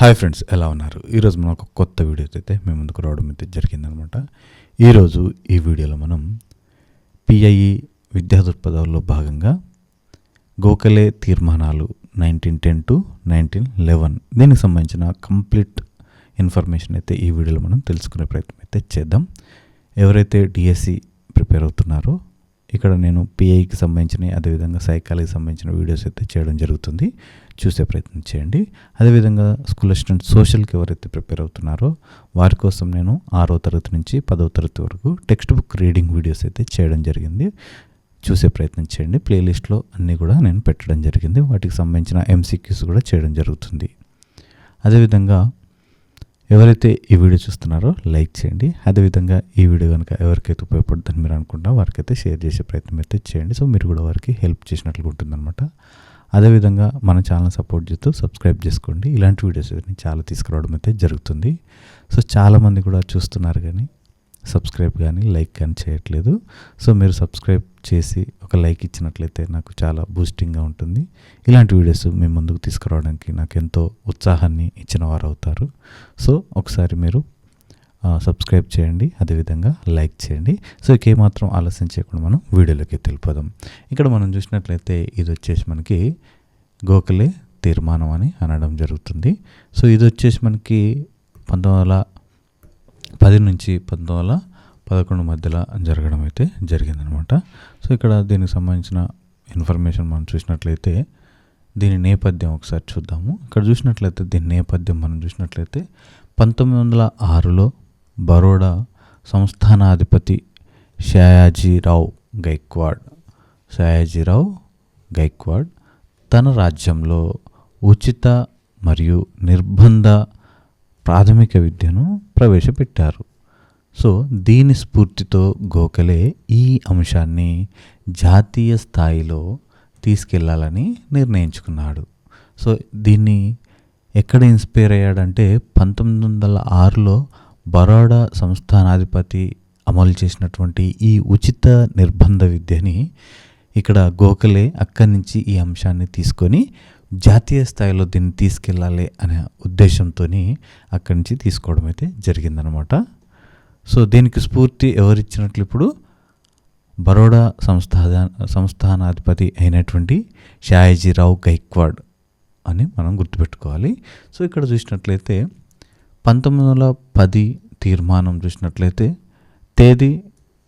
Hi friends ఎలా ఉన్నారు? ఈరోజు మనం ఒక కొత్త వీడియో అయితే మేము ముందుకు రావడం అయితే జరిగిందనమాట. ఈరోజు ఈ వీడియోలో మనం పిఐఈ విద్యా దృక్పథాల్లో భాగంగా గోఖలే తీర్మానాలు nineteen ten to nineteen eleven దీనికి సంబంధించిన కంప్లీట్ ఇన్ఫర్మేషన్ అయితే ఈ వీడియోలో మనం తెలుసుకునే ప్రయత్నం అయితే చేద్దాం. ఎవరైతే డిఎస్సి ప్రిపేర్ అవుతున్నారో ఇక్కడ నేను పిఐకి సంబంధించిన అదేవిధంగా సైకాలజీకి సంబంధించిన వీడియోస్ అయితే చేయడం జరుగుతుంది. చూసే ప్రయత్నం చేయండి. అదేవిధంగా స్కూల్ అసిస్టెంట్ సోషల్కి ఎవరైతే ప్రిపేర్ అవుతున్నారో వారి కోసం నేను ఆరో తరగతి నుంచి పదవ తరగతి వరకు టెక్స్ట్ బుక్ రీడింగ్ వీడియోస్ అయితే చేయడం జరిగింది. చూసే ప్రయత్నం చేయండి. ప్లేలిస్ట్లో అన్నీ కూడా నేను పెట్టడం జరిగింది. వాటికి సంబంధించిన ఎంసీక్యూస్ కూడా చేయడం జరుగుతుంది. అదేవిధంగా ఎవరైతే ఈ వీడియో చూస్తున్నారో లైక్ చేయండి. అదేవిధంగా ఈ వీడియో కనుక ఎవరికైతే ఉపయోగపడుతుందని మీరు అనుకుంటున్నా వారికైతే షేర్ చేసే ప్రయత్నం అయితే చేయండి. సో మీరు కూడా వారికి హెల్ప్ చేసినట్లుగా ఉంటుందన్నమాట. అదేవిధంగా మన ఛానల్ సపోర్ట్ చేస్తూ సబ్స్క్రైబ్ చేసుకోండి. ఇలాంటి వీడియోస్ అయితే చాలా తీసుకురావడం అయితే జరుగుతుంది. సో చాలామంది కూడా చూస్తున్నారు కానీ సబ్స్క్రైబ్ కానీ లైక్ కానీ చేయట్లేదు. సో మీరు సబ్స్క్రైబ్ చేసి ఒక లైక్ ఇచ్చినట్లయితే నాకు చాలా బూస్టింగ్గా ఉంటుంది. ఇలాంటి వీడియోస్ మీ ముందుకు తీసుకురావడానికి నాకు ఎంతో ఉత్సాహాన్ని ఇచ్చిన వారు అవుతారు సో ఒకసారి మీరు సబ్స్క్రైబ్ చేయండి అదేవిధంగా లైక్ చేయండి. సో ఇక ఏమాత్రం ఆలస్యం చేయకుండా మనం వీడియోలోకి వెళ్ళిపోదాం. ఇక్కడ మనం చూసినట్లయితే ఇది వచ్చేసి మనకి గోఖలే తీర్మానం అని అనడం జరుగుతుంది. సో ఇది వచ్చేసి మనకి పంతొమ్మిది వందల పది నుంచి పంతొమ్మిది వందల పదకొండు మధ్యలో జరగడం అయితే జరిగిందనమాట. సో ఇక్కడ దీనికి సంబంధించిన ఇన్ఫర్మేషన్ మనం చూసినట్లయితే దీని నేపథ్యం ఒకసారి చూద్దాము. ఇక్కడ చూసినట్లయితే దీని నేపథ్యం మనం చూసినట్లయితే పంతొమ్మిది వందల ఆరులో బరోడా సంస్థానాధిపతి షయాజీరావు గైక్వాడ్. షయాజీరావు గైక్వాడ్ తన రాజ్యంలో ఉచిత మరియు నిర్బంధ ప్రాథమిక విద్యను ప్రవేశపెట్టారు. సో దీని స్ఫూర్తితో గోఖలే ఈ అంశాన్ని జాతీయ స్థాయిలో తీసుకెళ్ళాలని నిర్ణయించుకున్నాడు. సో దీన్ని ఎక్కడ ఇన్స్పైర్ అయ్యాడంటే పంతొమ్మిది వందల ఆరులో బరోడా సంస్థానాధిపతి అమలు చేసినటువంటి ఈ ఉచిత నిర్బంధ విద్యని ఇక్కడ గోఖలే అక్కడి నుంచి ఈ అంశాన్ని తీసుకొని జాతీయ స్థాయిలో దీన్ని తీసుకెళ్ళాలి అనే ఉద్దేశంతో అక్కడి నుంచి తీసుకోవడం అయితే జరిగిందనమాట. సో దీనికి స్ఫూర్తి ఎవరిచ్చినట్లు ఇప్పుడు బరోడా సంస్థాన సంస్థానాధిపతి అయినటువంటి షాయజీరావు గైక్వాడ్ అని మనం గుర్తుపెట్టుకోవాలి. సో ఇక్కడ చూసినట్లయితే పంతొమ్మిది వందల పది తీర్మానం చూసినట్లయితే తేదీ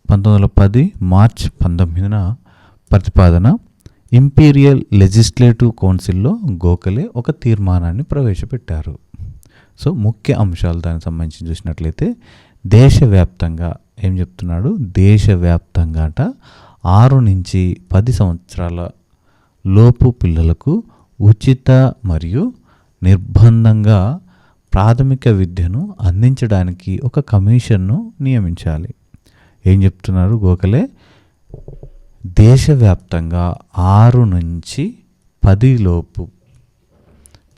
పంతొమ్మిది వందల పది మార్చ్ పంతొమ్మిదిన ప్రతిపాదన ఇంపీరియల్ లెజిస్లేటివ్ కౌన్సిల్లో గోఖలే ఒక తీర్మానాన్ని ప్రవేశపెట్టారు. సో ముఖ్య అంశాలు దానికి సంబంధించి చూసినట్లయితే దేశవ్యాప్తంగా ఏం చెప్తున్నాడు? దేశవ్యాప్తంగా అట ఆరు నుంచి పది సంవత్సరాల లోపు పిల్లలకు ఉచిత మరియు నిర్బంధంగా ప్రాథమిక విద్యను అందించడానికి ఒక కమిషన్ను నియమించాలి. ఏం చెప్తున్నారు గోఖలే? దేశవ్యాప్తంగా ఆరు నుంచి పదిలోపు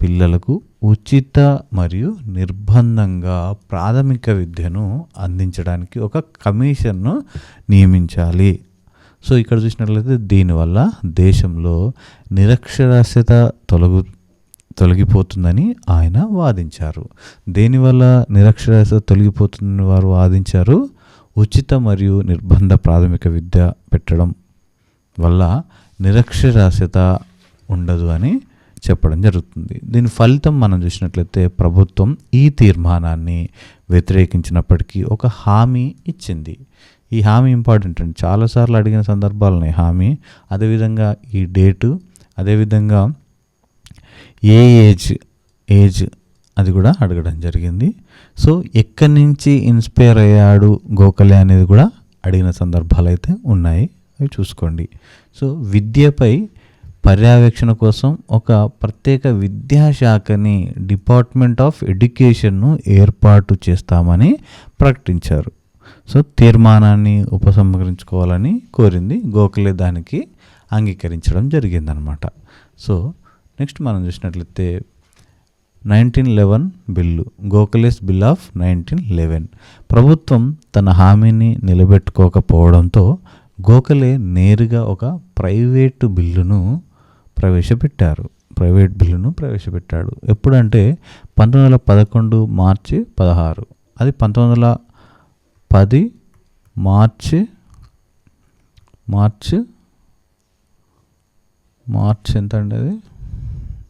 పిల్లలకు ఉచిత మరియు నిర్బంధంగా ప్రాథమిక విద్యను అందించడానికి ఒక కమిషన్ను నియమించాలి. సో ఇక్కడ చూసినట్లయితే దీనివల్ల దేశంలో నిరక్షరాస్యత తొలగు తొలగిపోతుందని ఆయన వాదించారు. దేనివల్ల నిరక్షరాస్యత తొలగిపోతుందని వారు వాదించారు? ఉచిత మరియు నిర్బంధ ప్రాథమిక విద్య పెట్టడం వల్ల నిరక్షరాస్యత ఉండదు అని చెప్పడం జరుగుతుంది. దీని ఫలితం మనం చూసినట్లయితే ప్రభుత్వం ఈ తీర్మానాన్ని వ్యతిరేకించినప్పటికీ ఒక హామీ ఇచ్చింది. ఈ హామీ ఇంపార్టెంట్ అండి. చాలాసార్లు అడిగిన సందర్భాలు ఉన్నాయి హామీ. అదేవిధంగా ఈ డేటు అదేవిధంగా ఏ ఏజ్ ఏజ్ అది కూడా అడగడం జరిగింది. సో ఎక్కడి నుంచి ఇన్స్పైర్ అయ్యాడు గోఖలే అనేది కూడా అడిగిన సందర్భాలు అయితే ఉన్నాయి. అవి చూసుకోండి. సో విద్యపై పర్యవేక్షణ కోసం ఒక ప్రత్యేక విద్యాశాఖని డిపార్ట్మెంట్ ఆఫ్ ఎడ్యుకేషన్ను ఏర్పాటు చేస్తామని ప్రకటించారు. సో తీర్మానాన్ని ఉపసంహరించుకోవాలని కోరింది గోఖలే దానికి అంగీకరించడం జరిగిందనమాట. సో నెక్స్ట్ మనం చూసినట్లయితే nineteen eleven bill Gokhale's bill of nineteen eleven. ప్రభుత్వం తన హామీని నిలబెట్టుకోకపోవడంతో గోఖలే నేరుగా ఒక ప్రైవేటు బిల్లును ప్రవేశపెట్టారు. ప్రైవేట్ బిల్లును ప్రవేశపెట్టాడు. ఎప్పుడంటే పంతొమ్మిది వందల పదకొండు మార్చి పదహారు. అది పంతొమ్మిది వందల పది మార్చి మార్చి మార్చి ఎంత అండి అది?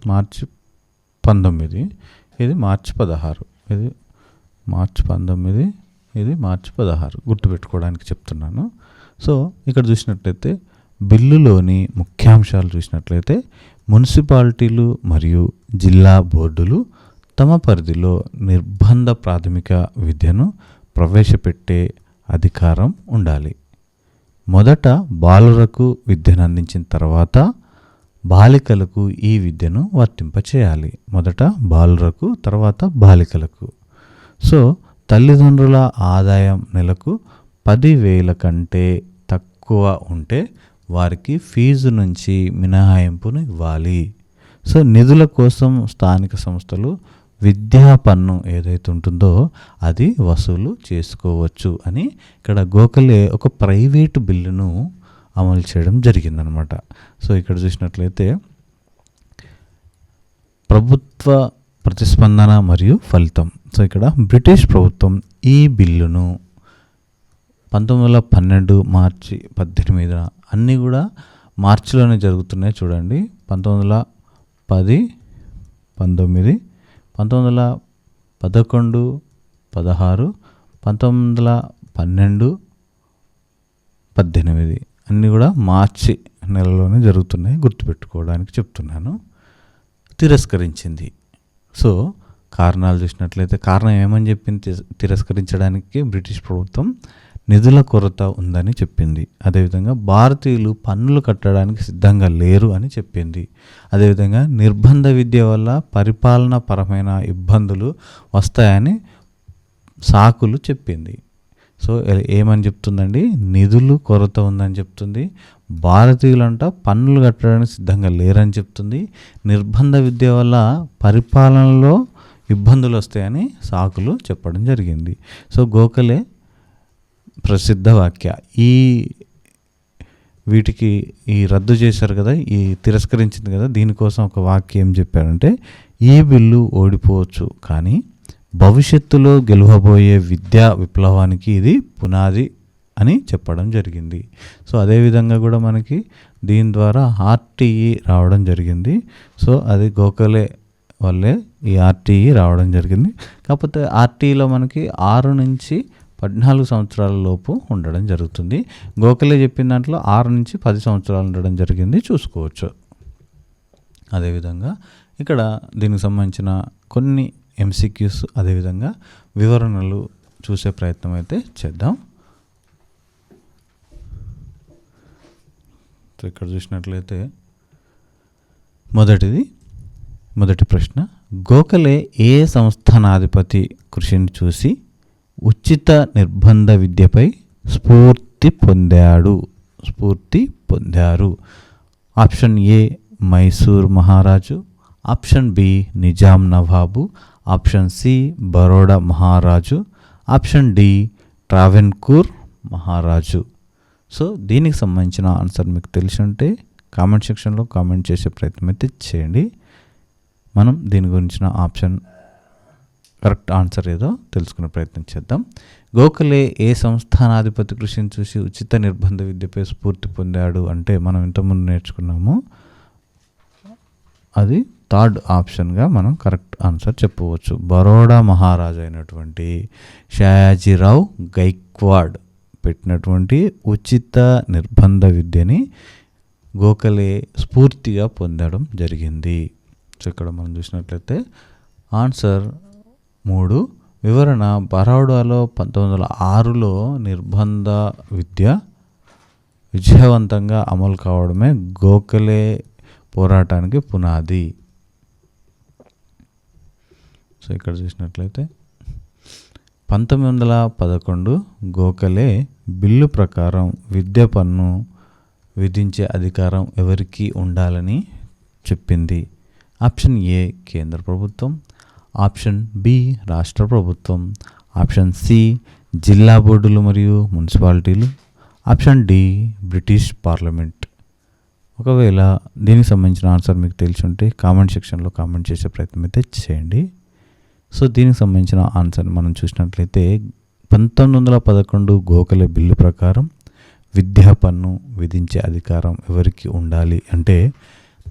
మార్చి పంతొమ్మిది ఇది మార్చి పదహారు ఇది మార్చి పంతొమ్మిది ఇది మార్చి పదహారు గుర్తుపెట్టుకోవడానికి చెప్తున్నాను. సో ఇక్కడ చూసినట్లయితే బిల్లులోని ముఖ్యాంశాలు చూసినట్లయితే మున్సిపాలిటీలు మరియు జిల్లా బోర్డులు తమ పరిధిలో నిర్బంధ ప్రాథమిక విద్యను ప్రవేశపెట్టే అధికారం ఉండాలి. మొదట బాలురకు విద్యను అందించిన తర్వాత బాలికలకు ఈ విద్యను వర్తింపచేయాలి. మొదట బాలురకు తర్వాత బాలికలకు. సో తల్లిదండ్రుల ఆదాయం నెలకు పదివేల కంటే తక్కువ ఉంటే వారికి ఫీజు నుంచి మినహాయింపును ఇవ్వాలి. సో నిధుల కోసం స్థానిక సంస్థలు విద్యా పన్ను ఏదైతే ఉంటుందో అది వసూలు చేసుకోవచ్చు అని ఇక్కడ గోఖలే ఒక ప్రైవేటు బిల్లును అమలు చేయడం జరిగిందనమాట. సో ఇక్కడ చూసినట్లయితే ప్రభుత్వ ప్రతిస్పందన మరియు ఫలితం. సో ఇక్కడ బ్రిటిష్ ప్రభుత్వం ఈ బిల్లును పంతొమ్మిది వందల పన్నెండు మార్చి పద్దెనిమిదిన అన్నీ కూడా మార్చిలోనే జరుగుతున్నాయి చూడండి. పంతొమ్మిది వందల పది పంతొమ్మిది పంతొమ్మిది వందల పదకొండు పదహారు పంతొమ్మిది వందల పన్నెండు పద్దెనిమిది. అన్నీ కూడా మార్చి నెలలోనే జరుగుతున్నాయి గుర్తుపెట్టుకోవడానికి చెప్తున్నాను. తిరస్కరించింది. సో కారణాలు చూసినట్లయితే కారణం ఏమని చెప్పింది? తిరస్కరించడానికి బ్రిటిష్ ప్రభుత్వం నిధుల కొరత ఉందని చెప్పింది. అదేవిధంగా భారతీయులు పన్నులు కట్టడానికి సిద్ధంగా లేరు అని చెప్పింది. అదేవిధంగా నిర్బంధ విద్య వల్ల పరిపాలన పరమైన ఇబ్బందులు వస్తాయని సాకులు చెప్పింది. సో ఏమని చెప్తుందండి? నిధులు కొరత ఉందని చెప్తుంది. భారతీయులంట పన్నులు కట్టడానికి సిద్ధంగా లేరని చెప్తుంది. నిర్బంధ విద్య వల్ల పరిపాలనలో ఇబ్బందులు వస్తాయని సాకులు చెప్పడం జరిగింది. సో గోఖలే ప్రసిద్ధ వాక్య. ఈ వీటికి ఈ రద్దు చేశారు కదా ఈ తిరస్కరించింది కదా దీనికోసం ఒక వాక్యం ఏం చెప్పారంటే ఈ బిల్లు ఓడిపోవచ్చు కానీ భవిష్యత్తులో గెలవబోయే విద్యా విప్లవానికి ఇది పునాది అని చెప్పడం జరిగింది. సో అదేవిధంగా కూడా మనకి దీని ద్వారా ఆర్టీఈ రావడం జరిగింది. సో అది గోఖలే వల్లే ఈ ఆర్టీఈ రావడం జరిగింది. కాకపోతే ఆర్టీఈలో మనకి ఆరు నుంచి పద్నాలుగు సంవత్సరాల లోపు ఉండడం జరుగుతుంది. గోఖలే చెప్పిన దాంట్లో ఆరు నుంచి పది సంవత్సరాలు ఉండడం జరిగింది. చూసుకోవచ్చు. అదేవిధంగా ఇక్కడ దీనికి సంబంధించిన కొన్ని ఎంసీక్యూస్ అదేవిధంగా వివరణలు చూసే ప్రయత్నం అయితే చేద్దాం. ఇక్కడ చూసినట్లయితే మొదటిది మొదటి ప్రశ్న. గోఖలే ఏ సంస్థానాధిపతి కృషిని చూసి ఉచిత నిర్బంధ విద్యపై స్ఫూర్తి పొందాడు? స్ఫూర్తి పొందారు. ఆప్షన్ ఏ మైసూర్ మహారాజు. ఆప్షన్ బి నిజాం నవాబు. ఆప్షన్ సి బరోడా మహారాజు. ఆప్షన్ డి ట్రావెన్కూర్ మహారాజు. సో దీనికి సంబంధించిన ఆన్సర్ మీకు తెలిసి ఉంటే కామెంట్ సెక్షన్లో కామెంట్ చేసే ప్రయత్నం అయితే చేయండి. మనం దీని గురించిన ఆప్షన్ కరెక్ట్ ఆన్సర్ ఏదో తెలుసుకునే ప్రయత్నం చేద్దాం. గోఖలే ఏ సంస్థానాధిపతి కృషిని చూసి ఉచిత నిర్బంధ విద్యపై స్ఫూర్తి పొందాడు అంటే మనం ఇంతకుముందు నేర్చుకున్నాము. అది థర్డ్ ఆప్షన్గా మనం కరెక్ట్ ఆన్సర్ చెప్పవచ్చు. బరోడా మహారాజు అయినటువంటి షయాజీరావు గైక్వాడ్ పెట్టినటువంటి ఉచిత నిర్బంధ విద్యని గోఖలే స్ఫూర్తిగా పొందడం జరిగింది. సో ఇక్కడ మనం చూసినట్లయితే ఆన్సర్ మూడు. వివరణ బరోడాలో పంతొమ్మిది వందల ఆరులో నిర్బంధ విద్య విజయవంతంగా అమలు కావడమే గోఖలే పోరాటానికి పునాది. సో ఇక్కడ చూసినట్లయితే పంతొమ్మిది వందల పదకొండు గోఖలే బిల్లు ప్రకారం విద్య పన్ను విధించే అధికారం ఎవరికి ఉండాలని చెప్పింది. ఆప్షన్ ఏ కేంద్ర ప్రభుత్వం ఆప్షన్ బి రాష్ట్ర ప్రభుత్వం ఆప్షన్ సి జిల్లా బోర్డులు మరియు మున్సిపాలిటీలు ఆప్షన్ డి బ్రిటిష్ పార్లమెంట్. ఒకవేళ దీనికి సంబంధించిన ఆన్సర్ మీకు తెలిసి ఉంటే కామెంట్ సెక్షన్లో కామెంట్ చేసే ప్రయత్నం అయితే చేయండి. సో దీనికి సంబంధించిన ఆన్సర్ మనం చూసినట్లయితే పంతొమ్మిది వందల పదకొండు గోఖలే బిల్లు ప్రకారం విద్యా పన్ను విధించే అధికారం ఎవరికి ఉండాలి అంటే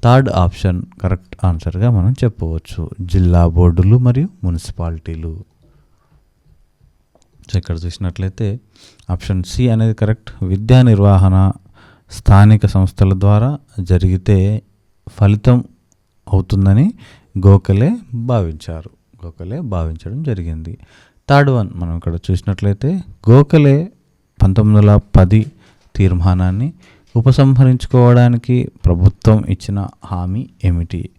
థర్డ్ ఆప్షన్ కరెక్ట్ ఆన్సర్గా మనం చెప్పవచ్చు. జిల్లా బోర్డులు మరియు మున్సిపాలిటీలు. సో ఇక్కడ చూసినట్లయితే ఆప్షన్ సి అనేది కరెక్ట్. విద్యా నిర్వహణ స్థానిక సంస్థల ద్వారా జరిగితే ఫలితం అవుతుందని గోఖలే భావించారు. గోఖలే భావించడం జరిగింది. థర్డ్ వన్ మనం ఇక్కడ చూసినట్లయితే గోఖలే పంతొమ్మిది వందల పది తీర్మానాన్ని ఉపసంహరించుకోవడానికి ప్రభుత్వం ఇచ్చిన హామీ ఏమిటి?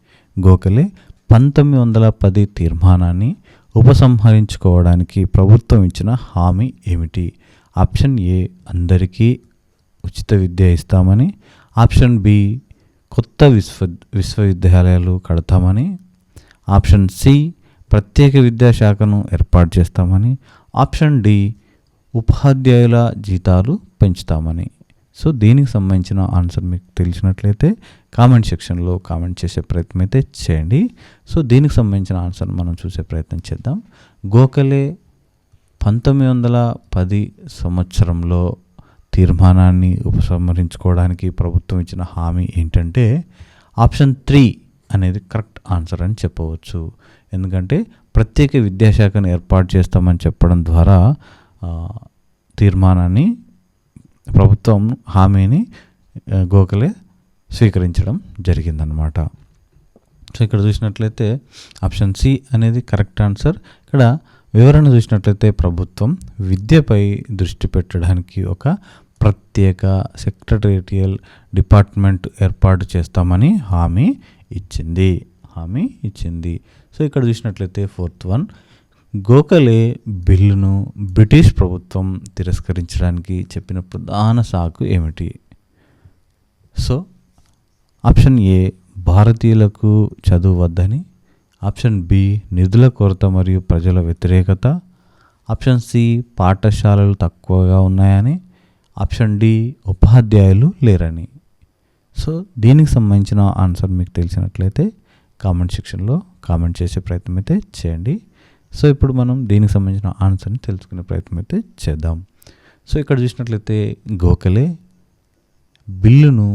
గోఖలే పంతొమ్మిది వందల పది తీర్మానాన్ని ఉపసంహరించుకోవడానికి ప్రభుత్వం ఇచ్చిన హామీ ఏమిటి? ఆప్షన్ ఏ అందరికీ ఉచిత విద్య ఇస్తామని. ఆప్షన్ బి కొత్త విశ్వ విశ్వవిద్యాలయాలు కడతామని. ఆప్షన్ సి ప్రత్యేక విద్యాశాఖను ఏర్పాటు చేస్తామని ఆప్షన్ డి ఉపాధ్యాయుల జీతాలు పెంచుతామని. సో దీనికి సంబంధించిన ఆన్సర్ మీకు తెలిసినట్లయితే కామెంట్ సెక్షన్లో కామెంట్ చేసే ప్రయత్నం అయితే చేయండి. సో దీనికి సంబంధించిన ఆన్సర్ మనం చూసే ప్రయత్నం చేద్దాం. గోఖలే పంతొమ్మిది వందల పది సంవత్సరంలో తీర్మానాన్ని ఉపసంహరించుకోవడానికి ప్రభుత్వం ఇచ్చిన హామీ ఏంటంటే ఆప్షన్ త్రీ అనేది కరెక్ట్ ఆన్సర్ అని చెప్పవచ్చు. ఎందుకంటే ప్రత్యేక విద్యాశాఖను ఏర్పాటు చేస్తామని చెప్పడం ద్వారా తీర్మానాన్ని ప్రభుత్వం హామీని గోఖలే స్వీకరించడం జరిగిందనమాట సో ఇక్కడ చూసినట్లయితే ఆప్షన్ సి అనేది కరెక్ట్ ఆన్సర్. ఇక్కడ వివరణ చూసినట్లయితే ప్రభుత్వం విద్యపై దృష్టి పెట్టడానికి ఒక ప్రత్యేక సెక్రటేరియల్ డిపార్ట్మెంట్ ఏర్పాటు చేస్తామని హామీ ఇచ్చింది హామీ ఇచ్చింది. సో ఇక్కడ చూసినట్లయితే ఫోర్త్ వన్ గోఖలే బిల్లును బ్రిటిష్ ప్రభుత్వం తిరస్కరించడానికి చెప్పిన ప్రధాన సాకు ఏమిటి? సో ఆప్షన్ ఏ భారతీయులకు చదువు వద్దని. ఆప్షన్ బి నిధుల కొరత మరియు ప్రజల వ్యతిరేకత. ఆప్షన్ సి పాఠశాలలు తక్కువగా ఉన్నాయని. ఆప్షన్ డి ఉపాధ్యాయులు లేరని. సో దీనికి సంబంధించిన ఆన్సర్ మీకు తెలిసినట్లయితే కామెంట్ సెక్షన్లో కామెంట్ చేసే ప్రయత్నం అయితే చేయండి. సో ఇప్పుడు మనం దీనికి సంబంధించిన ఆన్సర్ని తెలుసుకునే ప్రయత్నం అయితే చేద్దాం. సో ఇక్కడ చూసినట్లయితే గోఖలే బిల్లును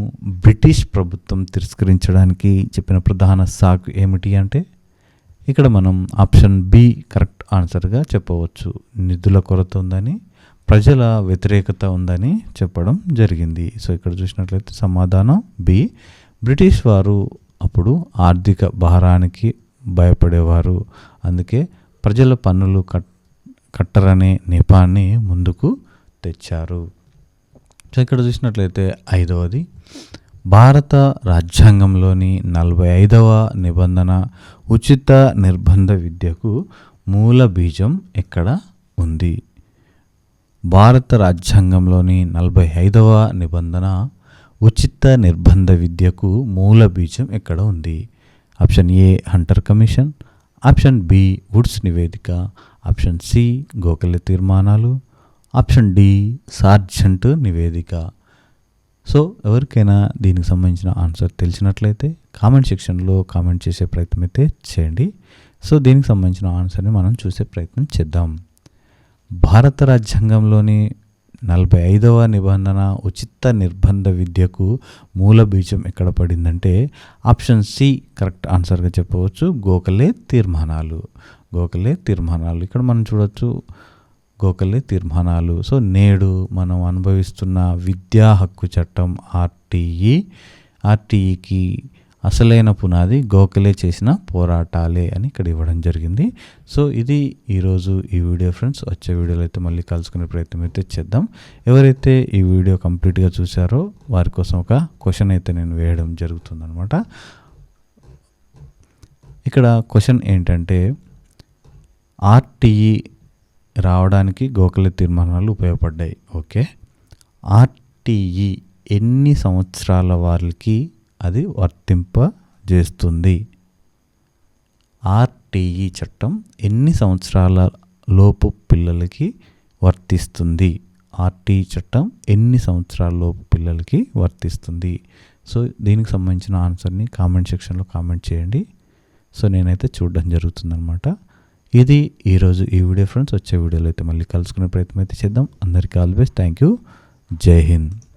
బ్రిటిష్ ప్రభుత్వం తిరస్కరించడానికి చెప్పిన ప్రధాన సాకు ఏమిటి అంటే ఇక్కడ మనం ఆప్షన్ బి కరెక్ట్ ఆన్సర్గా చెప్పవచ్చు. నిధుల కొరత ఉందని ప్రజల వ్యతిరేకత ఉందని చెప్పడం జరిగింది. సో ఇక్కడ చూసినట్లయితే సమాధానం బి. బ్రిటిష్ వారు అప్పుడు ఆర్థిక భారానికి భయపడేవారు. అందుకే ప్రజల పన్నులు కట్ కట్టరనే నెపాన్ని ముందుకు తెచ్చారు. సో ఇక్కడ చూసినట్లయితే ఐదవది. భారత రాజ్యాంగంలోని నలభై ఐదవ నిబంధన ఉచిత నిర్బంధ విద్యకు మూల బీజం ఎక్కడ ఉంది? భారత రాజ్యాంగంలోని నలభై ఐదవ నిబంధన ఉచిత నిర్బంధ విద్యకు మూల బీజం ఎక్కడ ఉంది? Option A Hunter commission. Option B Woods నివేదిక. ఆప్షన్ సి గోఖలే తీర్మానాలు. ఆప్షన్ డి సార్జెంట్ నివేదిక. సో ఎవరికైనా దీనికి సంబంధించిన ఆన్సర్ తెలిసినట్లయితే కామెంట్ సెక్షన్లో కామెంట్ చేసే ప్రయత్నం అయితే చేయండి. సో దీనికి సంబంధించిన ఆన్సర్ని మనం చూసే ప్రయత్నం చేద్దాం. భారత రాజ్యాంగంలోని నలభై ఐదవ నిబంధన ఉచిత నిర్బంధ విద్యకు మూల బీజం ఎక్కడ పడిందంటే ఆప్షన్ సి కరెక్ట్ ఆన్సర్గా చెప్పవచ్చు. గోఖలే తీర్మానాలు. గోఖలే తీర్మానాలు. ఇక్కడ మనం చూడవచ్చు గోఖలే తీర్మానాలు. సో నేడు మనం అనుభవిస్తున్న విద్యా హక్కు చట్టం ఆర్టీఈ. ఆర్టీఈకి అసలైన పునాది గోఖలే చేసిన పోరాటాలే అని ఇక్కడ ఇవ్వడం జరిగింది. సో ఇది ఈరోజు ఈ వీడియో ఫ్రెండ్స్. వచ్చే వీడియోలో అయితే మళ్ళీ కలుసుకునే ప్రయత్నం అయితే చేద్దాం. ఎవరైతే ఈ వీడియో కంప్లీట్గా చూసారో వారి కోసం ఒక క్వశ్చన్ అయితే నేను వేయడం జరుగుతుందనమాట ఇక్కడ క్వశ్చన్ ఏంటంటే ఆర్టీఈ రావడానికి గోఖలే తీర్మానాలు ఉపయోగపడ్డాయి. ఓకే. ఆర్టీఈ ఎన్ని సంవత్సరాల వారికి అది వర్తింపజేస్తుంది. ఆర్టీఈ చట్టం ఎన్ని సంవత్సరాల లోపు పిల్లలకి వర్తిస్తుంది? ఆర్టీఈ చట్టం ఎన్ని సంవత్సరాల లోపు పిల్లలకి వర్తిస్తుంది? సో దీనికి సంబంధించిన ఆన్సర్ని కామెంట్ సెక్షన్లో కామెంట్ చేయండి. సో నేనైతే చూడడం జరుగుతుందనమాట ఇది ఈరోజు ఈ వీడియో ఫ్రెండ్స్. వచ్చే వీడియోలో అయితే మళ్ళీ కలుసుకునే ప్రయత్నం అయితే చేద్దాం. అందరికీ ఆల్ బెస్ట్. థ్యాంక్ యూ జై హింద్.